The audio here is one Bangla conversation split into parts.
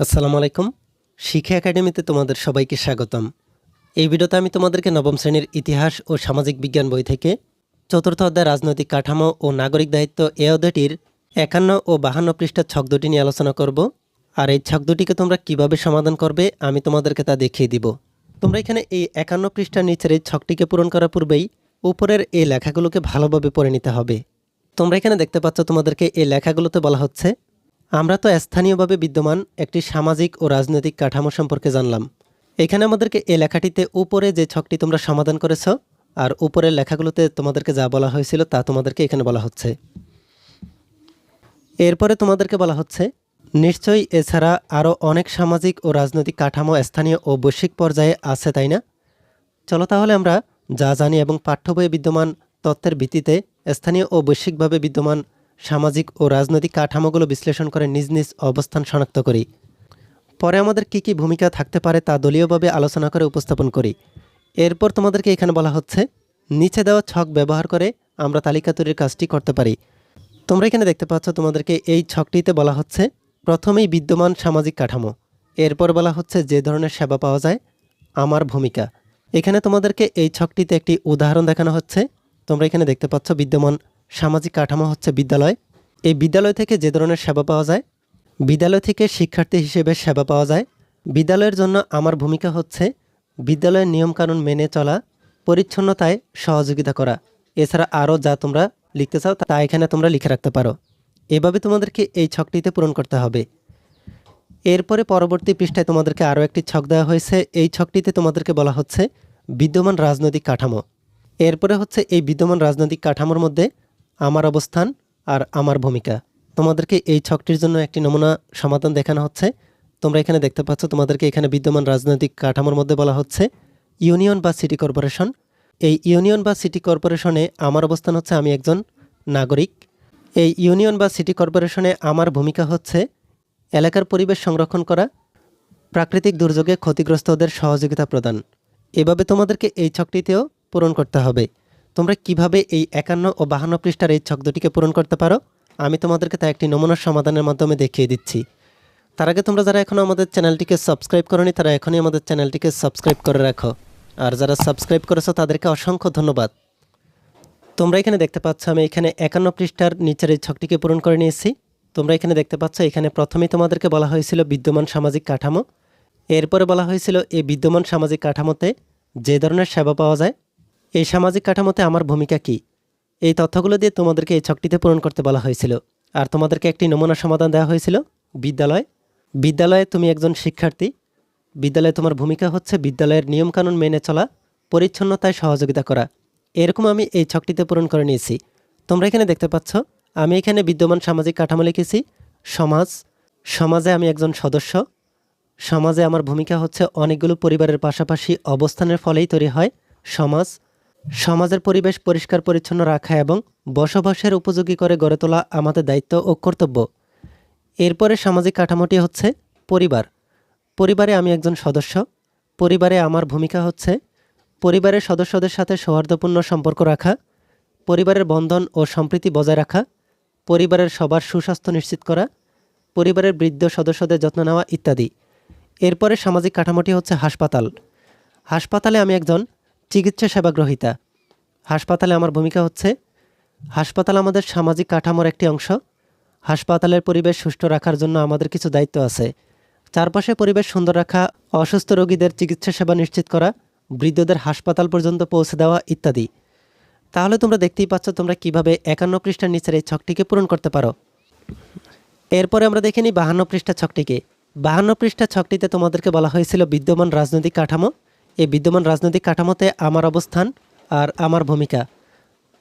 আসসালামু আলাইকুম। শিক্ষা একাডেমিতে তোমাদের সবাইকে স্বাগতম। এই ভিডিওতে আমি তোমাদেরকে নবম শ্রেণির ইতিহাস ও সামাজিক বিজ্ঞান বই থেকে চতুর্থ অধ্যায় রাজনৈতিক কাঠামো ও নাগরিক দায়িত্ব এ অধ্যায়টির একান্ন ও বাহান্ন পৃষ্ঠার ছক দুটি নিয়ে আলোচনা করব। আর এই ছক দুটিকে তোমরা কীভাবে সমাধান করবে আমি তোমাদেরকে তা দেখিয়ে দিব। তোমরা এখানে এই একান্ন পৃষ্ঠার নিচের এই ছকটিকে পূরণ করার পূর্বেই উপরের এই লেখাগুলোকে ভালোভাবে পড়ে নিতে হবে। তোমরা এখানে দেখতে পাচ্ছ তোমাদেরকে এই লেখাগুলোতে বলা হচ্ছে আমরা তো স্থানীয়ভাবে বিদ্যমান একটি সামাজিক ও রাজনৈতিক কাঠামো সম্পর্কে জানলাম। এখানে আমাদেরকে এই লেখাটিতে উপরে যে ছকটি তোমরা সমাধান করেছ আর উপরের লেখাগুলোতে তোমাদেরকে যা বলা হয়েছিল তা তোমাদেরকে এখানে বলা হচ্ছে। এরপরে তোমাদেরকে বলা হচ্ছে, নিশ্চয়ই এছাড়া আরও অনেক সামাজিক ও রাজনৈতিক কাঠামো স্থানীয় ও বৈশ্বিক পর্যায়ে আছে, তাই না? চলো তাহলে আমরা যা জানি এবং পাঠ্য বইয়ে বিদ্যমান তত্ত্বের ভিত্তিতে স্থানীয় ও বৈশ্বিকভাবে বিদ্যমান সামাজিক ও রাজনৈতিক কাঠামোগুলো বিশ্লেষণ করে নিজ নিজ অবস্থান শনাক্ত করি। পরে আমাদের কি কি ভূমিকা থাকতে পারে তা দলীয়ভাবে আলোচনা করে উপস্থাপন করি। এরপর তোমাদেরকে এখানে বলা হচ্ছে, নিচে দেওয়া ছক ব্যবহার করে আমরা তালিকা তৈরির কাজটি করতে পারি। তোমরা এখানে দেখতে পাচ্ছ তোমাদেরকে এই ছকটিতে বলা হচ্ছে, প্রথমেই বিদ্যমান সামাজিক কাঠামো। এরপর বলা হচ্ছে যে ধরনের সেবা পাওয়া যায়, আমার ভূমিকা। এখানে তোমাদেরকে এই ছকটিতে একটি উদাহরণ দেখানো হচ্ছে। তোমরা এখানে দেখতে পাচ্ছ বিদ্যমান সামাজিক কাঠামো হচ্ছে বিদ্যালয়। এই বিদ্যালয় থেকে যে ধরনের সেবা পাওয়া যায়, বিদ্যালয় থেকে শিক্ষার্থী হিসেবে সেবা পাওয়া যায়। বিদ্যালয়ের জন্য আমার ভূমিকা হচ্ছে বিদ্যালয়ের নিয়মকানুন মেনে চলা, পরিচ্ছন্নতায় সহযোগিতা করা। এছাড়া আরও যা তোমরা লিখতে চাও তা এখানে তোমরা লিখে রাখতে পারো। এভাবে তোমাদেরকে এই ছকটিতে পূরণ করতে হবে। এরপরে পরবর্তী পৃষ্ঠায় তোমাদেরকে আরও একটি ছক দেওয়া হয়েছে। এই ছকটিতে তোমাদেরকে বলা হচ্ছে বিদ্যমান রাজনৈতিক কাঠামো। এরপরে হচ্ছে এই বিদ্যমান রাজনৈতিক কাঠামোর মধ্যে আমার অবস্থান আর আমার ভূমিকা। তোমাদেরকে এই ছকটির জন্য একটি নমুনা সমাধান দেখানো হচ্ছে। তোমরা এখানে দেখতে পাচ্ছ, তোমাদেরকে এখানে বিদ্যমান রাজনৈতিক কাঠামোর মধ্যে বলা হচ্ছে ইউনিয়ন বা সিটি কর্পোরেশন। এই ইউনিয়ন বা সিটি কর্পোরেশনে আমার অবস্থান হচ্ছে আমি একজন নাগরিক। এই ইউনিয়ন বা সিটি কর্পোরেশনে আমার ভূমিকা হচ্ছে এলাকার পরিবেশ সংরক্ষণ করা, প্রাকৃতিক দুর্যোগে ক্ষতিগ্রস্তদের সহযোগিতা প্রদান। এভাবে তোমাদেরকে এই ছকটিতেও পূরণ করতে হবে। তোমরা কীভাবে এই একান্ন ও বাহান্ন পৃষ্ঠার এই ছক দুটিকে পূরণ করতে পারো? আমি তোমাদেরকে তা একটি নমুনার সমাধানের মাধ্যমে দেখিয়ে দিচ্ছি। তার আগে তোমরা যারা এখনও আমাদের চ্যানেলটিকে সাবস্ক্রাইব করনি, তারা এখনই আমাদের চ্যানেলটিকে সাবস্ক্রাইব করে রাখো। আর যারা সাবস্ক্রাইব করেছ, তাদেরকে অসংখ্য ধন্যবাদ। তোমরা এখানে দেখতে পাচ্ছ, আমি এখানে একান্ন পৃষ্ঠার নিচের এই ছকটিকে পূরণ করে নিয়েছি। তোমরা এখানে দেখতে পাচ্ছ, এখানে প্রথমেই তোমাদেরকে বলা হয়েছিল বিদ্যমান সামাজিক কাঠামো। এরপরে বলা হয়েছিল, এই বিদ্যমান সামাজিক কাঠামোতে যে ধরনের সেবা পাওয়া যায় এই সামাজিক কাঠামোতে আমার ভূমিকা কি? এই তথ্যগুলো দিয়ে তোমাদেরকে এই ছকটিতে পূরণ করতে বলা হয়েছিল। আর তোমাদেরকে একটি নমুনা সমাধান দেওয়া হয়েছিল, বিদ্যালয়। বিদ্যালয়ে তুমি একজন শিক্ষার্থী। বিদ্যালয়ে তোমার ভূমিকা হচ্ছে বিদ্যালয়ের নিয়মকানুন মেনে চলা, পরিচ্ছন্নতায় সহযোগিতা করা। এরকম আমি এই ছকটিতে পূরণ করে নিয়েছি। তোমরা এখানে দেখতে পাচ্ছ, আমি এখানে বিদ্যমান সামাজিক কাঠামো লিখেছি, সমাজ। সমাজে আমি একজন সদস্য। সমাজে আমার ভূমিকা হচ্ছে অনেকগুলো পরিবারের পাশাপাশি অবস্থানের ফলেই তৈরি হয় সমাজ। সমাজের পরিবেশ পরিষ্কার, পরিচ্ছন্ন রাখা এবং বসবাসের উপযোগী করে গড়ে তোলা আমাদের দায়িত্ব ও কর্তব্য। এরপরে সামাজিক কাঠামোটি হচ্ছে পরিবার। পরিবারে আমি একজন সদস্য। পরিবারে আমার ভূমিকা হচ্ছে পরিবারের সদস্যদের সাথে সৌহার্দ্যপূর্ণ সম্পর্ক রাখা, পরিবারের বন্ধন ও সম্প্রীতি বজায় রাখা, পরিবারের সবার সুস্বাস্থ্য নিশ্চিত করা, পরিবারের বৃদ্ধ সদস্যদের যত্ন নেওয়া ইত্যাদি। এরপরে সামাজিক কাঠামোটি হচ্ছে হাসপাতাল। হাসপাতালে আমি একজন চিকিৎসা সেবা গ্রহীতা। হাসপাতালে আমার ভূমিকা হচ্ছে, হাসপাতাল আমাদের সামাজিক কাঠামোর একটি অংশ। হাসপাতালের পরিবেশ সুষ্ঠু রাখার জন্য আমাদের কিছু দায়িত্ব আছে। চারপাশে পরিবেশ সুন্দর রাখা, অসুস্থ রোগীদের চিকিৎসা সেবা নিশ্চিত করা, বৃদ্ধদের হাসপাতাল পর্যন্ত পৌঁছে দেওয়া ইত্যাদি। তাহলে তোমরা দেখতেই পাচ্ছ তোমরা কীভাবে একান্ন পৃষ্ঠার নিচের এই ছকটিকে পূরণ করতে পারো। এরপরে আমরা দেখে নিই বাহান্ন পৃষ্ঠা ছকটিকে। বাহান্ন পৃষ্ঠা ছকটিতে তোমাদেরকে বলা হয়েছিল বিদ্যমান রাজনৈতিক কাঠামো। এই বিদ্যমান রাজনৈতিক কাঠামোতে আমার অবস্থান আর আমার ভূমিকা।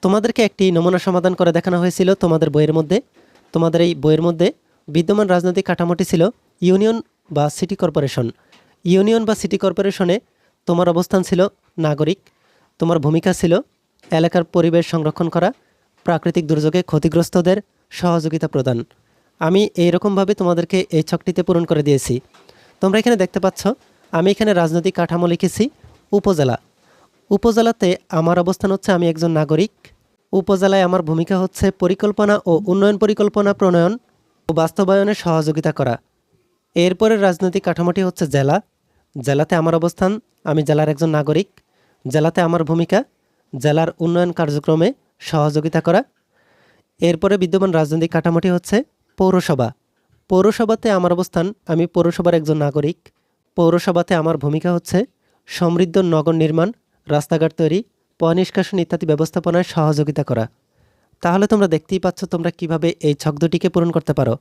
তোমাদেরকে একটি নমুনা সমাধান করে দেখানো হয়েছিল তোমাদের বইয়ের মধ্যে। তোমাদের এই বইয়ের মধ্যে বিদ্যমান রাজনৈতিক কাঠামোটি ছিল ইউনিয়ন বা সিটি কর্পোরেশন। ইউনিয়ন বা সিটি কর্পোরেশনে তোমার অবস্থান ছিল নাগরিক। তোমার ভূমিকা ছিল এলাকার পরিবেশ সংরক্ষণ করা, প্রাকৃতিক দুর্যোগে ক্ষতিগ্রস্তদের সহযোগিতা প্রদান। আমি এইরকমভাবে তোমাদেরকে এই ছকটিতে পূরণ করে দিয়েছি। তোমরা এখানে দেখতে পাচ্ছ আমি এখানে রাজনৈতিক কাঠামো লিখেছি, উপজেলা। উপজেলাতে আমার অবস্থান হচ্ছে আমি একজন নাগরিক। উপজেলায় আমার ভূমিকা হচ্ছে পরিকল্পনা ও উন্নয়ন পরিকল্পনা প্রণয়ন ও বাস্তবায়নে সহযোগিতা করা। এরপরের রাজনৈতিক কাঠামোটি হচ্ছে জেলা। জেলাতে আমার অবস্থান, আমি জেলার একজন নাগরিক। জেলাতে আমার ভূমিকা, জেলার উন্নয়ন কার্যক্রমে সহযোগিতা করা। এরপরে বিদ্যমান রাজনৈতিক কাঠামোটি হচ্ছে পৌরসভা। পৌরসভাতে আমার অবস্থান, আমি পৌরসভার একজন নাগরিক। পৌরসভাতে আমার ভূমিকা হচ্ছে সমৃদ্ধ নগর নির্মাণ, রাস্তাঘাট তৈরি পয় নিষ্কাশন ইত্যাদি ব্যবস্থাপনায় সহযোগিতা করা। তাহলে তোমরা দেখতেই পাচ্ছ তোমরা কীভাবে এই ছক দুটিকে পূরণ করতে পারো।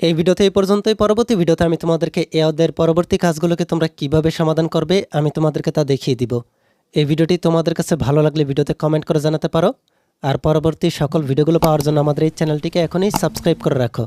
এই ভিডিওতে এই পর্যন্তই। পরবর্তী ভিডিওতে আমি তোমাদেরকে এ অধ্যায়ের পরবর্তী কাজগুলোকে তোমরা কীভাবে সমাধান করবে, আমি তোমাদেরকে তা দেখিয়ে দিব। এই ভিডিওটি তোমাদের কাছে ভালো লাগলে ভিডিওতে কমেন্ট করে জানাতে পারো। আর পরবর্তী সকল ভিডিওগুলো পাওয়ার জন্য আমাদের এই চ্যানেলটিকে এখনই সাবস্ক্রাইব করে রাখো।